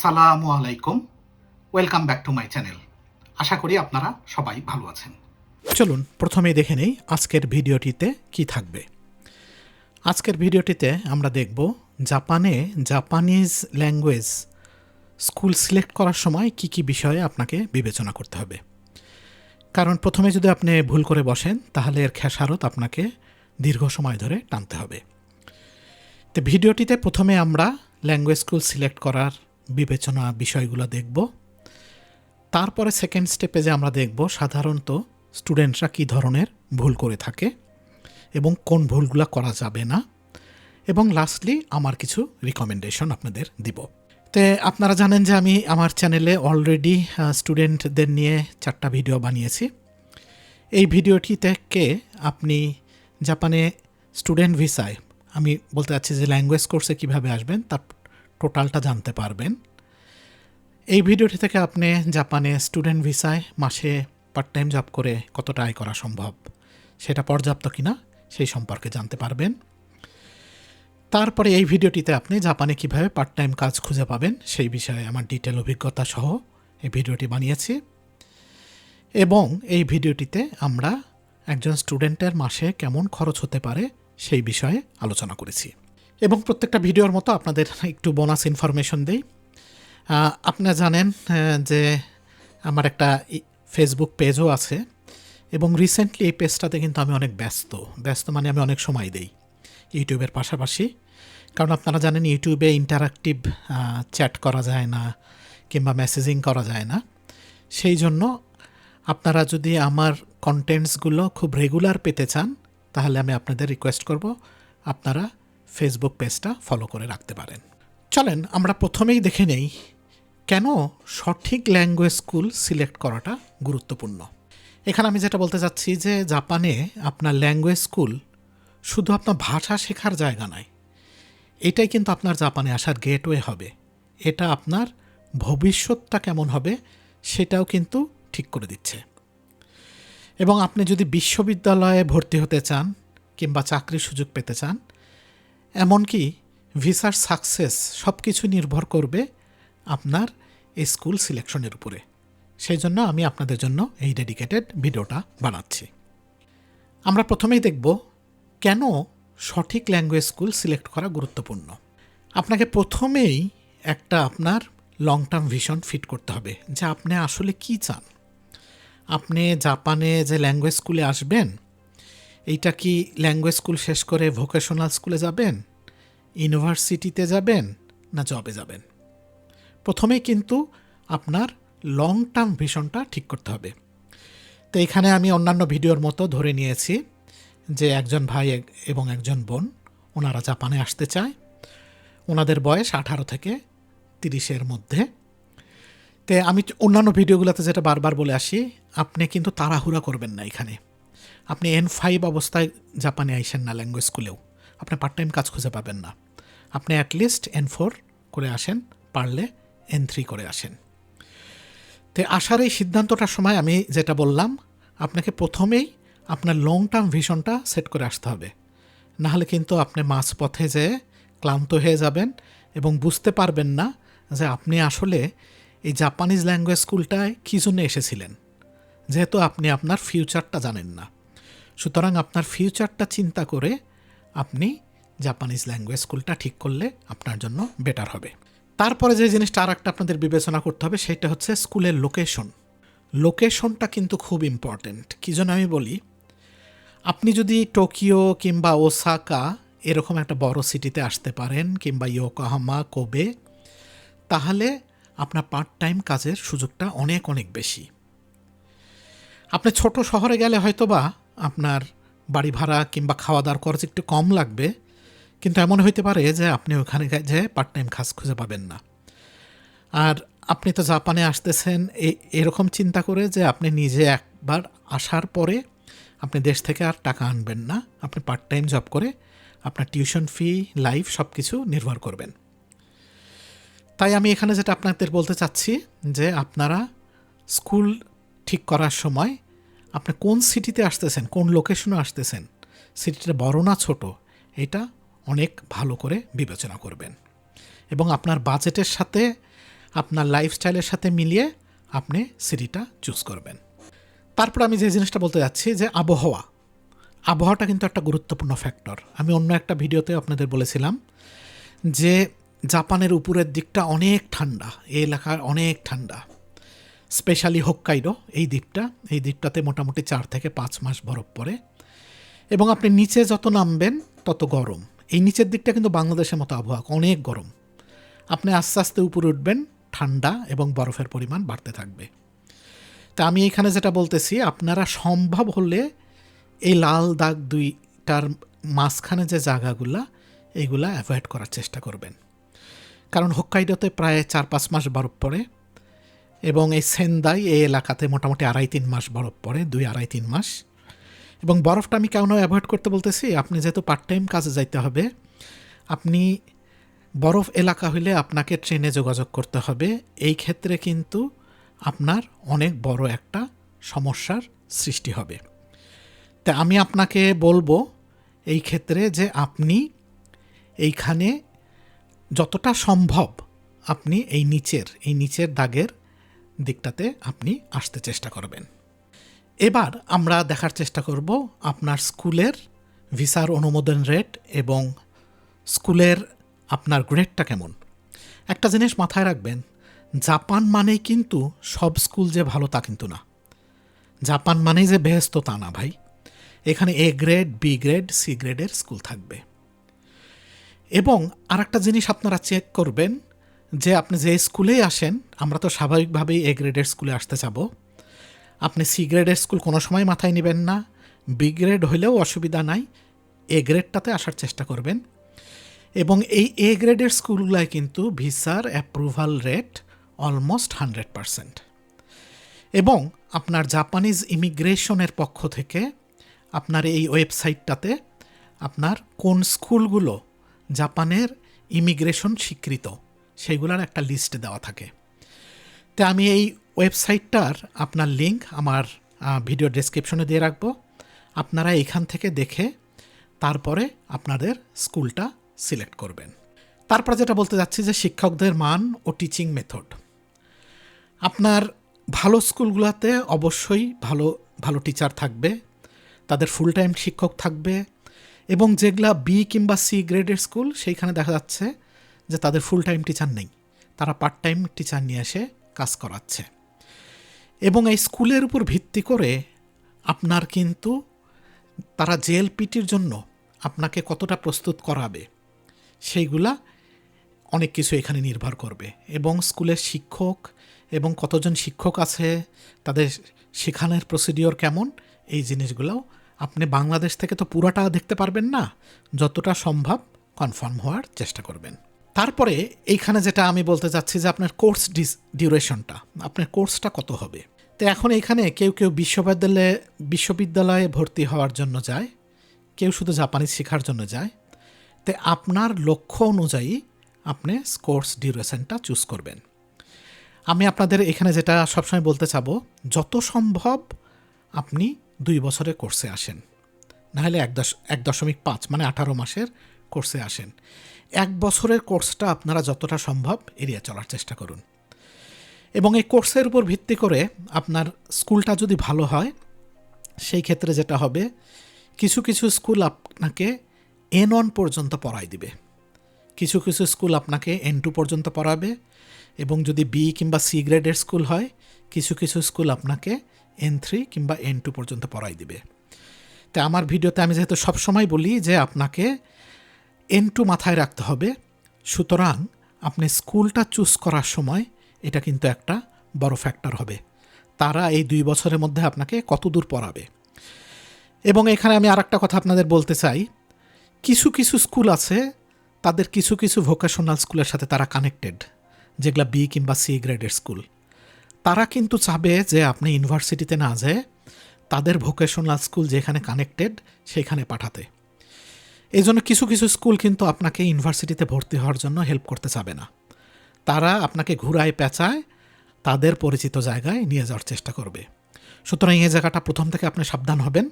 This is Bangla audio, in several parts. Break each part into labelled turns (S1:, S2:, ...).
S1: আসসালামু আলাইকুম। Welcome back to my channel আশা করি আপনারা সবাই ভালো আছেন।
S2: চলুন, প্রথমেই দেখে নেই আজকের ভিডিওটিতে কি থাকবে। আজকের ভিডিওটিতে আমরা দেখব জাপানে জাপানিজ ল্যাঙ্গুয়েজ স্কুল সিলেক্ট করার সময় কি কি বিষয়ে আপনাকে বিবেচনা করতে হবে। কারণ প্রথমে যদি আপনি ভুল করে বসেন, তাহলে এর খেসারত আপনাকে দীর্ঘ সময় ধরে টানতে হবে। তো ভিডিওটিতে প্রথমে আমরা ল্যাঙ্গুয়েজ স্কুল সিলেক্ট করার বিবেচনা বিষয়গুলো দেখব। তারপরে সেকেন্ড স্টেপে যে আমরা দেখব সাধারণত স্টুডেন্টরা কী ধরনের ভুল করে থাকে এবং কোন ভুলগুলো করা যাবে না। এবং লাস্টলি আমার কিছু রিকমেন্ডেশন আপনাদের দিব। তো আপনারা জানেন যে আমি আমার চ্যানেলে অলরেডি স্টুডেন্টদের নিয়ে চারটা ভিডিও বানিয়েছি। এই ভিডিওটি থেকে আপনি জাপানে স্টুডেন্ট ভিসায় আমি বলতে চাচ্ছি যে ল্যাঙ্গুয়েজ কোর্সে কীভাবে আসবেন, তার টোটালটা জানতে পারবেন। এই ভিডিওটি থেকে আপনি জাপানে স্টুডেন্ট ভিসায় মাসে পার্ট টাইম জব করে কতটা আয় করা সম্ভব, সেটা পর্যাপ্ত কিনা সেই সম্পর্কে জানতে পারবেন। তারপরে এই ভিডিওটিতে আপনি জাপানে কীভাবে পার্ট টাইম কাজ খুঁজে পাবেন সেই বিষয়ে আমার ডিটেল অভিজ্ঞতা সহ এই ভিডিওটি বানিয়েছি। এবং এই ভিডিওটিতে আমরা একজন স্টুডেন্টের মাসে কেমন খরচ হতে পারে সেই বিষয়ে আলোচনা করেছি। এবং প্রত্যেকটা ভিডিওর মতো আপনাদের একটু বোনাস ইনফরমেশন দেই। আপনারা জানেন যে আমার একটা ফেসবুক পেজও আছে এবং রিসেন্টলি এই পেজটাতে কিন্তু আমি অনেক ব্যস্ত। ব্যস্ত মানে আমি অনেক সময় দেই ইউটিউবের পাশাপাশি। কারণ আপনারা জানেন, ইউটিউবে ইন্টারাক্টিভ চ্যাট করা যায় না কিংবা মেসেজিং করা যায় না। সেই জন্য আপনারা যদি আমার কন্টেন্টসগুলো খুব রেগুলার পেতে চান, তাহলে আমি আপনাদের রিকোয়েস্ট করব, আপনারা ফেসবুক পেজটা ফলো করে রাখতে পারেন। চলেন, আমরা প্রথমেই দেখে নেই কেন সঠিক ল্যাঙ্গুয়েজ স্কুল সিলেক্ট করাটা গুরুত্বপূর্ণ। এখানে আমি যেটা বলতে চাচ্ছি যে জাপানে আপনার ল্যাঙ্গুয়েজ স্কুল শুধু আপনার ভাষা শেখার জায়গা নয়, এটাই কিন্তু আপনার জাপানে আসার গেটওয়ে হবে। এটা আপনার ভবিষ্যৎটা কেমন হবে সেটাও কিন্তু ঠিক করে দিচ্ছে। এবং আপনি যদি বিশ্ববিদ্যালয়ে ভর্তি হতে চান কিংবা চাকরির সুযোগ পেতে চান এমনকি ভিসার সাকসেস সব কিছু নির্ভর করবে আপনার স্কুল সিলেকশনের উপরে। সেই জন্য আমি আপনাদের জন্য এই ডেডিকেটেড ভিডিওটা বানাচ্ছি। আমরা প্রথমেই দেখব কেন সঠিক ল্যাঙ্গুয়েজ স্কুল সিলেক্ট করা গুরুত্বপূর্ণ। আপনাকে প্রথমেই একটা আপনার লং টার্ম ভিশন ফিট করতে হবে যে আপনি আসলে কি চান। আপনি জাপানে যে ল্যাঙ্গুয়েজ স্কুলে আসবেন এইটা কি ল্যাঙ্গুয়েজ স্কুল শেষ করে ভোকেশনাল স্কুলে যাবেন? ইউনিভার্সিটিতে যাবেন না জবে যাবেন? প্রথমেই কিন্তু আপনার লং টার্ম ভিশনটা ঠিক করতে হবে। তো এখানে আমি অন্যান্য ভিডিওর মতো ধরে নিয়েছি যে একজন ভাই এবং একজন বোন, ওনারা জাপানে আসতে চায়। ওনাদের বয়স আঠারো থেকে তিরিশের মধ্যে। তে আমি অন্যান্য ভিডিওগুলোতে যেটা বারবার বলে আসি, আপনি কিন্তু তাড়াহুড়া করবেন না এখানে। আপনি এন ফাইভ অবস্থায় জাপানে আইসেন না ল্যাঙ্গুয়েজ স্কুলেও আপনি পার্ট টাইম কাজ খুঁজে পাবেন না। আপনি অ্যাটলিস্ট এন ফোর করে আসেন, পারলে এন থ্রি করে আসেন। তো আসার এই সিদ্ধান্তটার সময় আমি যেটা বললাম, আপনাকে প্রথমেই আপনার লং টার্ম ভিশনটা সেট করে আসতে হবে। নাহলে কিন্তু আপনি মাঝপথে যেয়ে ক্লান্ত হয়ে যাবেন এবং বুঝতে পারবেন না যে আপনি আসলে এই জাপানিজ ল্যাঙ্গুয়েজ স্কুলটায় কী জন্য এসেছিলেন। যেহেতু আপনি আপনার ফিউচারটা জানেন না। সুতরাং আপনার ফিউচারটা চিন্তা করে আপনি জাপানিজ ল্যাঙ্গুয়েজ স্কুলটা ঠিক করলে আপনার জন্য বেটার হবে। তারপরে যে জিনিসটা আর একটা আপনাদের বিবেচনা করতে হবে, সেটা হচ্ছে স্কুলের লোকেশন লোকেশনটা কিন্তু খুব ইম্পর্ট্যান্ট কী জন্য আমি বলি? আপনি যদি টোকিও কিংবা ওসাকা এরকম একটা বড় সিটিতে আসতে পারেন, কিংবা ইয়োকাহামা কোবে তাহলে আপনার পার্ট টাইম কাজের সুযোগটা অনেক অনেক বেশি। আপনি ছোট শহরে গেলে হয়তো বা আপনার বাড়ি ভাড়া কিংবা খাওয়া দাওয়ার খরচ একটু কম লাগবে, কিন্তু এমন হইতে পারে যে আপনি ওখানে যে পার্ট টাইম কাজ খুঁজে পাবেন না। আর আপনি তো জাপানে আসতেছেন এরকম চিন্তা করে যে আপনি নিজে একবার আসার পরে আপনি দেশ থেকে আর টাকা আনবেন না, আপনি পার্ট টাইম জব করে আপনার টিউশন ফি লাইফ সব কিছু নির্ভর করবেন। তাই আমি এখানে যেটা আপনাদের বলতে চাচ্ছি যে আপনারা স্কুল ঠিক করার সময় আপনি কোন সিটিতে আসতেছেন? কোন লোকেশনে আসতেছেন? সিটিটা বড় না ছোট? এটা অনেক ভালো করে বিবেচনা করবেন। এবং আপনার বাজেটের সাথে, আপনার লাইফস্টাইলের সাথে মিলিয়ে আপনি সিটিটা চুজ করবেন। তারপর আমি যে জিনিসটা বলতে যাচ্ছি যে আবহাওয়া। আবহাওয়াটা কিন্তু একটা গুরুত্বপূর্ণ ফ্যাক্টর আমি অন্য একটা ভিডিওতে আপনাদের বলেছিলাম যে জাপানের উপরের দিকটা অনেক ঠান্ডা, এই এলাকার অনেক ঠান্ডা। স্পেশালি হোক্কাইডো, এই দ্বীপটা, এই দ্বীপটাতে মোটামুটি চার থেকে পাঁচ মাস বরফ পড়ে। এবং আপনি নিচে যত নামবেন, তত গরম। এই নিচের দিকটা কিন্তু বাংলাদেশের মতো আবহাওয়া, অনেক গরম। আপনি আস্তে আস্তে উপরে উঠবেন, ঠান্ডা এবং বরফের পরিমাণ বাড়তে থাকবে। তা আমি এখানে যেটা বলতেছি, আপনারা সম্ভব হলে এই লাল দাগ দুইটার মাঝখানে যে জায়গাগুলা এইগুলা অ্যাভয়েড করার চেষ্টা করবেন। কারণ হোক্কাইডোতে প্রায় চার পাঁচ মাস বরফ পড়ে। এবং এই সেন্দাই এই এলাকাতে মোটামুটি আড়াই তিন মাস বরফ পড়ে, দুই আড়াই তিন মাস। এবং বরফটা আমি কেন অ্যাভয়েড করতে বলতেছি? আপনি যেহেতু পার্ট টাইম কাজে যাইতে হবে, আপনি বরফ এলাকা হইলে আপনাকে ট্রেনে যোগাযোগ করতে হবে। এই ক্ষেত্রে কিন্তু আপনার অনেক বড় একটা সমস্যার সৃষ্টি হবে। তা আমি আপনাকে বলব এই ক্ষেত্রে যে আপনি এইখানে যতটা সম্ভব আপনি এই নিচের এই নিচের দাগের দিকটাতে আপনি আসতে চেষ্টা করবেন। এবার আমরা দেখার চেষ্টা করব আপনার স্কুলের ভিসার অনুমোদন রেট এবং স্কুলের আপনার গ্রেডটা কেমন। একটা জিনিস মাথায় রাখবেন, জাপান মানেই কিন্তু সব স্কুল যে ভালো তা কিন্তু না। জাপান মানেই যে বেহেস্ত তা না ভাই। এখানে A grade, B grade, C গ্রেডের স্কুল থাকবে। এবং আরেকটা জিনিস আপনারা চেক করবেন যে আপনি যে স্কুলেই আসেন, আমরা তো স্বাভাবিকভাবেই এ গ্রেডের স্কুলে আসতে যাব। আপনি সি গ্রেডের স্কুল কোনো সময় মাথায় নেবেন না। বি গ্রেড হইলেও অসুবিধা নাই। এ গ্রেডটাতে আসার চেষ্টা করবেন। এবং এই এ গ্রেডের স্কুলগুলায় কিন্তু ভিসার approval rate almost hundred percent এবং আপনার জাপানিজ ইমিগ্রেশনের পক্ষ থেকে আপনার এই ওয়েবসাইটটাতে আপনার কোন স্কুলগুলো জাপানের ইমিগ্রেশন স্বীকৃত। সেইগুলোর একটা লিস্ট দেওয়া থাকে। তো আমি এই ওয়েবসাইটটার আপনার লিঙ্ক আমার ভিডিও ডেসক্রিপশনে দিয়ে রাখব। আপনারা এখান থেকে দেখে তারপরে আপনাদের স্কুলটা সিলেক্ট করবেন। তারপরে যেটা বলতে যাচ্ছি যে শিক্ষকদের মান ও টিচিং মেথড আপনার ভালো স্কুলগুলোতে অবশ্যই ভালো ভালো টিচার থাকবে, তাদের ফুল টাইম শিক্ষক থাকবে এবং যেগুলা বি কিংবা সি গ্রেডের স্কুল সেইখানে দেখা যাচ্ছে যে তাদের ফুল টাইম টিচার নেই। তারা পার্ট টাইম টিচার নিয়ে এসে কাজ করাচ্ছে। এবং এই স্কুলের উপর ভিত্তি করে আপনার কিন্তু তারা জেএলপিটির জন্য আপনাকে কতটা প্রস্তুত করাবে, সেইগুলা অনেক কিছু এখানে নির্ভর করবে। এবং স্কুলের শিক্ষক এবং কতজন শিক্ষক আছে, তাদের শেখানোর প্রসিডিওর কেমন, এই জিনিসগুলোও আপনি বাংলাদেশ থেকে তো পুরোটা দেখতে পারবেন না, যতটা সম্ভব কনফার্ম হওয়ার চেষ্টা করবেন। তারপরে এইখানে যেটা আমি বলতে চাচ্ছি যে আপনার কোর্স ডিউরেশনটা, আপনার কোর্সটা কত হবে? তো এখন এখানে কেউ কেউ বিশ্ববিদ্যালয়ে বিশ্ববিদ্যালয়ে ভর্তি হওয়ার জন্য যায়, কেউ শুধু জাপানিজ শেখার জন্য যায়। তো আপনার লক্ষ্য অনুযায়ী আপনি কোর্স ডিউরেশনটা চুজ করবেন। আমি আপনাদের এখানে যেটা সবসময় বলতে চাবো, যত সম্ভব আপনি দুই বছরের কোর্সে আসেন। নাহলে এক দশ, এক দশমিক পাঁচ মানে আঠারো মাসের কোর্সে আসেন। এক বছরের কোর্সটা আপনারা যতটা সম্ভব এড়িয়ে চলার চেষ্টা করুন। এবং এই কোর্সের উপর ভিত্তি করে আপনার স্কুলটা যদি ভালো হয়, সেই ক্ষেত্রে যেটা হবে, কিছু কিছু স্কুল আপনাকে এন ওয়ান পর্যন্ত পড়াই দিবে। কিছু কিছু স্কুল আপনাকে এন টু পর্যন্ত পড়াবে এবং যদি বি কিংবা সি গ্রেডের স্কুল হয়, কিছু কিছু স্কুল আপনাকে এন থ্রি কিংবা এন টু পর্যন্ত পড়াই দিবে। তা আমার ভিডিওতে আমি যেহেতু সবসময় বলি যে আপনাকে এন টু মাথায় রাখতে হবে। সুতরাং আপনি স্কুলটা চুজ করার সময় এটা কিন্তু একটা বড় ফ্যাক্টর হবে। তারা এই দুই বছরের মধ্যে আপনাকে কত দূর পড়াবে। এবং এখানে আমি আর কথা আপনাদের বলতে চাই। কিছু কিছু স্কুল আছে, তাদের কিছু কিছু ভোকেশনাল স্কুলের সাথে তারা কানেক্টেড যেগুলো বি কিংবা সি গ্রেডের স্কুল। তারা কিন্তু চাবে যে আপনি ইউনিভার্সিটিতে না যেয়ে তাদের ভোকেশনাল স্কুল যেখানে কানেক্টেড সেখানে পাঠাতে। এই জন্য কিছু কিছু স্কুল কিন্তু আপনাকে ইউনিভার্সিটিতে ভর্তি হওয়ার জন্য হেল্প করতে চাবে না। তারা আপনাকে ঘুরায়, পেঁচায়, তাদের পরিচিত জায়গায় নিয়ে যাওয়ার চেষ্টা করবে। সুতরাং এই জায়গাটা প্রথম থেকে আপনি সাবধান হবেন।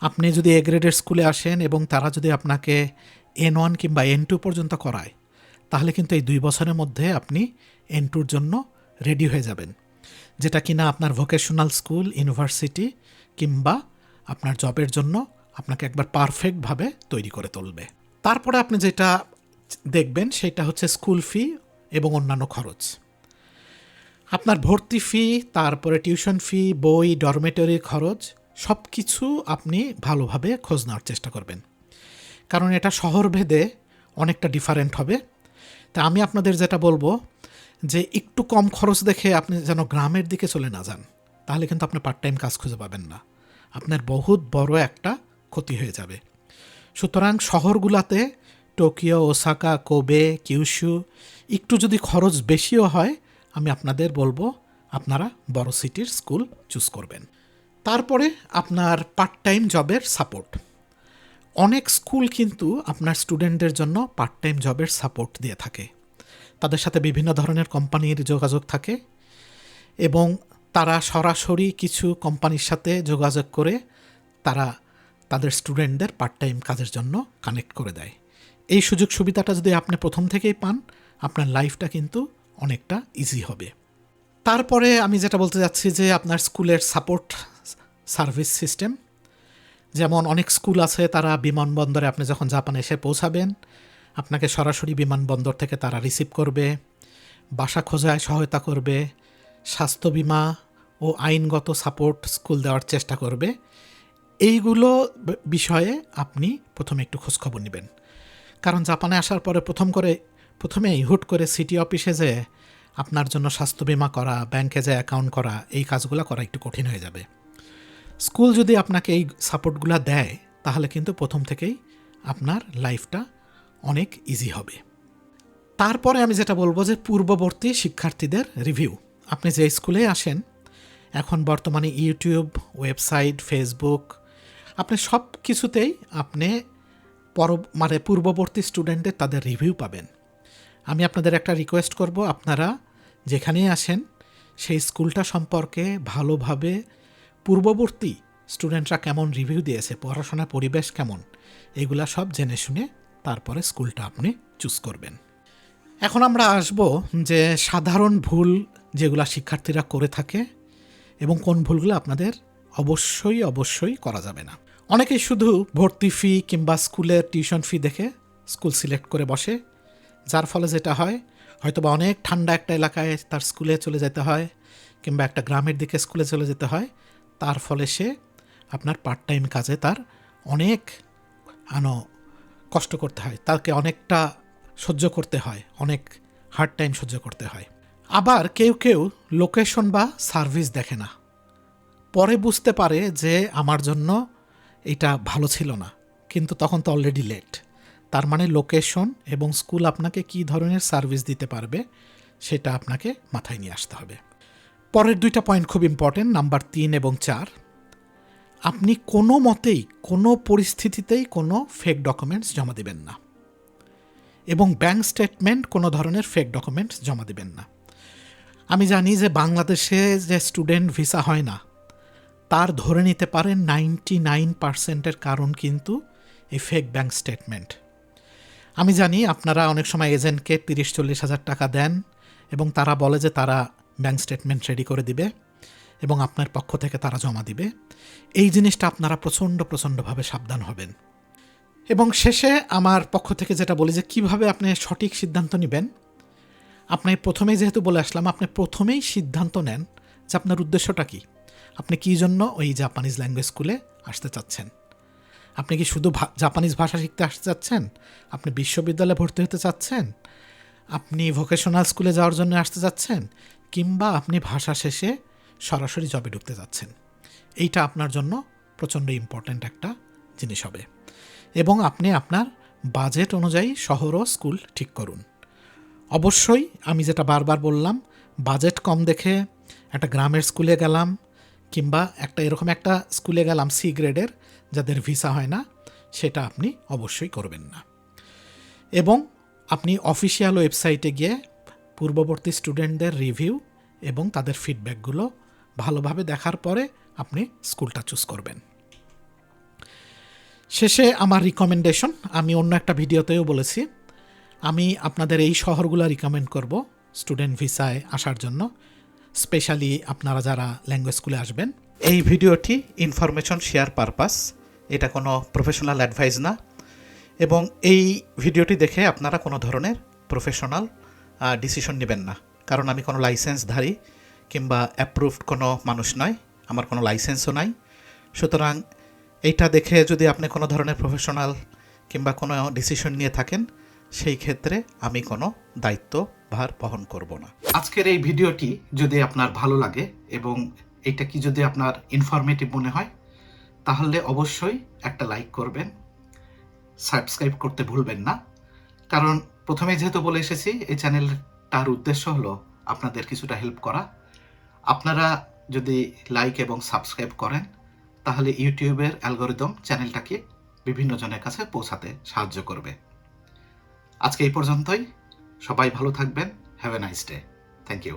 S2: আপনি যদি এ গ্রেডের স্কুলে আসেন এবং তারা যদি আপনাকে এন ওয়ান কিংবা এন টু পর্যন্ত করায়, তাহলে কিন্তু এই দুই বছরের মধ্যে আপনি এন টুর জন্য রেডি হয়ে যাবেন। যেটা কিনা আপনার ভোকেশনাল স্কুল ইউনিভার্সিটি কিংবা আপনার জবের জন্য আপনাকে একবার পারফেক্টভাবে তৈরি করে তুলবে। তারপরে আপনি যেটা দেখবেন সেটা হচ্ছে স্কুল ফি এবং অন্যান্য খরচ। আপনার ভর্তি ফি তারপরে টিউশন ফি বই ডরমেটরির খরচ সব কিছু আপনি ভালোভাবে খোঁজ নেওয়ার চেষ্টা করবেন। কারণ এটা শহর ভেদে অনেকটা ডিফারেন্ট হবে। তা আমি আপনাদের যেটা বলব যে একটু কম খরচ দেখে আপনি যেন গ্রামের দিকে চলে না যান, তাহলে কিন্তু আপনি পার্ট টাইম কাজ খুঁজে পাবেন না। আপনার বহুত বড় একটা ক্ষতি হয়ে যাবে। সুতরাং শহরগুলাতে টোকিও, ওসাকা, কোবে, কিউশু একটু যদি খরচ বেশিও হয়, আমি আপনাদের বলব আপনারা বড় সিটির স্কুল চুজ করবেন। তারপরে আপনার পার্ট টাইম জবের সাপোর্ট অনেক স্কুল কিন্তু আপনার স্টুডেন্টদের জন্য পার্ট টাইম জবের সাপোর্ট দিয়ে থাকে। তাদের সাথে বিভিন্ন ধরনের কোম্পানির যোগাযোগ থাকে এবং তারা সরাসরি কিছু কোম্পানির সাথে যোগাযোগ করে তারা তাদের স্টুডেন্টদের পার্ট টাইম কাজের জন্য কানেক্ট করে দেয়। এই সুযোগ সুবিধাটা যদি আপনি প্রথম থেকেই পান, আপনার লাইফটা কিন্তু অনেকটা ইজি হবে। তারপরে আমি যেটা বলতে যাচ্ছি যে আপনার স্কুলের সাপোর্ট সার্ভিস সিস্টেম যেমন অনেক স্কুল আছে, তারা বিমানবন্দরে আপনি যখন জাপানে এসে পৌঁছাবেন, আপনাকে সরাসরি বিমানবন্দর থেকে তারা রিসিভ করবে, বাসা খোঁজায় সহায়তা করবে, স্বাস্থ্য বিমা ও আইনগত সাপোর্ট স্কুল দেওয়ার চেষ্টা করবে। এইগুলো বিষয়ে আপনি প্রথমে একটু খোঁজখবর নেবেন। কারণ জাপানে আসার পরে প্রথম করে, প্রথমেই হুট করে সিটি অফিসে যে আপনার জন্য স্বাস্থ্য বিমা করা, ব্যাংকে যে অ্যাকাউন্ট করা, এই কাজগুলো করা একটু কঠিন হয়ে যাবে। স্কুল যদি আপনাকে এই সাপোর্টগুলো দেয়, তাহলে কিন্তু প্রথম থেকেই আপনার লাইফটা অনেক ইজি হবে। তারপরে আমি যেটা বলব যে পূর্ববর্তী শিক্ষার্থীদের রিভিউ। আপনি যে স্কুলে আসেন, এখন বর্তমানে ইউটিউব, ওয়েবসাইট, ফেসবুক আপনি সব কিছুতেই আপনি পর মানে পূর্ববর্তী স্টুডেন্টদের তাদের রিভিউ পাবেন। আমি আপনাদের একটা রিকোয়েস্ট করব, আপনারা যেখানেই আসেন, সেই স্কুলটা সম্পর্কে ভালোভাবে পূর্ববর্তী স্টুডেন্টরা কেমন রিভিউ দিয়েছে, পড়াশোনার পরিবেশ কেমন, এগুলা সব জেনে শুনে তারপরে স্কুলটা আপনি চুজ করবেন। এখন আমরা আসব যে সাধারণ ভুল যেগুলা শিক্ষার্থীরা করে থাকে এবং কোন ভুলগুলো আপনাদের অবশ্যই অবশ্যই করা যাবে না। অনেকেই শুধু ভর্তি ফি কিংবা স্কুলের টিউশন ফি দেখে স্কুল সিলেক্ট করে বসে, যার ফলে যেটা হয়, হয়তোবা অনেক ঠান্ডা একটা এলাকায় তার স্কুলে চলে যেতে হয় কিংবা একটা গ্রামের দিকে স্কুলে চলে যেতে হয়, তার ফলে সে আপনার পার্ট টাইম কাজে তার অনেক, আনো, কষ্ট করতে হয়, তাকে অনেকটা সহ্য করতে হয়, অনেক হার্ড টাইম সহ্য করতে হয়। আবার কেউ কেউ লোকেশন বা সার্ভিস দেখে না। পরে বুঝতে পারে যে আমার জন্য এটা ভালো ছিল না। কিন্তু তখন তো অলরেডি লেট তার মানে লোকেশন এবং স্কুল আপনাকে কী ধরনের সার্ভিস দিতে পারবে সেটা আপনাকে মাথায় নিয়ে আসতে হবে। পরের দুইটা পয়েন্ট খুব ইম্পর্টেন্ট নাম্বার তিন এবং চার। আপনি কোনো মতেই, কোনো পরিস্থিতিতেই কোনো ফেক ডকুমেন্টস জমা দেবেন না। এবং ব্যাংক স্টেটমেন্ট কোনো ধরনের ফেক ডকুমেন্টস জমা দেবেন না। আমি জানি যে বাংলাদেশে যে স্টুডেন্ট ভিসা হয় না তার ধরে নিতে পারেন নাইনটি নাইন পার্সেন্টের কারণ কিন্তু এই ফেক ব্যাংক স্টেটমেন্ট আমি জানি আপনারা অনেক সময় এজেন্টকে তিরিশ চল্লিশ হাজার টাকা দেন এবং তারা বলে যে তারা ব্যাংক স্টেটমেন্ট রেডি করে দিবে এবং আপনার পক্ষ থেকে তারা জমা দিবে। এই জিনিসটা আপনারা প্রচণ্ড প্রচণ্ডভাবে সাবধান হবেন। এবং শেষে আমার পক্ষ থেকে যেটা বলি যে কীভাবে আপনি সঠিক সিদ্ধান্ত নেবেন? আপনি প্রথমেই যেহেতু বলে আসলাম, আপনি প্রথমেই সিদ্ধান্ত নেন যে আপনার উদ্দেশ্যটা কি। আপনি কী জন্য ওই জাপানিজ ল্যাঙ্গুয়েজ স্কুলে আসতে চাচ্ছেন? আপনি কি শুধু জাপানিজ ভাষা শিখতে আসতে চাচ্ছেন? আপনি বিশ্ববিদ্যালয়ে ভর্তি হতে চাচ্ছেন? আপনি ভোকেশনাল স্কুলে যাওয়ার জন্য আসতে চাচ্ছেন? কিংবা আপনি ভাষা শেষে সরাসরি জবে ঢুকতে যাচ্ছেন এইটা আপনার জন্য প্রচণ্ড ইম্পর্ট্যান্ট একটা জিনিস হবে। এবং আপনি আপনার বাজেট অনুযায়ী শহর ও স্কুল ঠিক করুন। অবশ্যই আমি যেটা বারবার বললাম বাজেট কম দেখে একটা গ্রামের স্কুলে গেলাম কিংবা একটা এরকম একটা স্কুলে গেলাম সি গ্রেডের যাদের ভিসা হয় না, সেটা আপনি অবশ্যই করবেন না। এবং আপনি অফিসিয়াল ওয়েবসাইটে গিয়ে পূর্ববর্তী স্টুডেন্টদের রিভিউ এবং তাদের ফিডব্যাকগুলো ভালোভাবে দেখার পরে আপনি স্কুলটা চুজ করবেন। শেষে আমার রিকমেন্ডেশন আমি অন্য একটা ভিডিওতেও বলেছি, আমি আপনাদের এই শহরগুলো রিকমেন্ড করব স্টুডেন্ট ভিসায় আসার জন্য। স্পেশালি আপনারা যারা ল্যাঙ্গুয়েজ স্কুলে আসবেন। এই ভিডিওটি ইনফরমেশন শেয়ার পারপাস এটা কোনো প্রফেশনাল অ্যাডভাইস না। এবং এই ভিডিওটি দেখে আপনারা কোনো ধরনের প্রফেশনাল ডিসিশন নেবেন না। কারণ আমি কোনো লাইসেন্সধারী কিংবা অ্যাপ্রুভড কোনো মানুষ নয়, আমার কোনো লাইসেন্সও নাই। সুতরাং এইটা দেখে যদি আপনি কোনো ধরনের প্রফেশনাল কিংবা কোনো ডিসিশন নিয়ে থাকেন সেই ক্ষেত্রে আমি কোনো দায়িত্ব ভার বহন করব না।
S1: আজকের এই ভিডিওটি যদি আপনার ভালো লাগে এবং এটা কি যদি আপনার ইনফরমেটিভ মনে হয়, তাহলে অবশ্যই একটা লাইক করবেন। সাবস্ক্রাইব করতে ভুলবেন না। কারণ প্রথমে যেহেতু বলে এসেছি, এই চ্যানেলটার উদ্দেশ্য হলো আপনাদের কিছুটা হেল্প করা। আপনারা যদি লাইক এবং সাবস্ক্রাইব করেন, তাহলে ইউটিউবের অ্যালগোরিদম চ্যানেলটাকে বিভিন্ন জনের কাছে পৌঁছাতে সাহায্য করবে। আজকে এই পর্যন্তই। সবাই ভালো থাকবেন। Have a nice day thank you